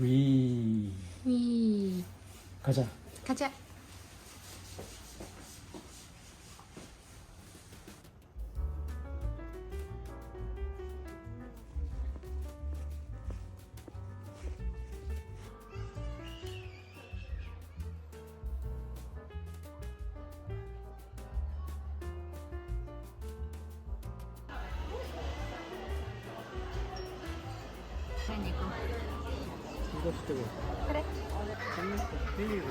위 위 가자. 가자. 그러니까. 이거 쓰고. 그래. 힐리로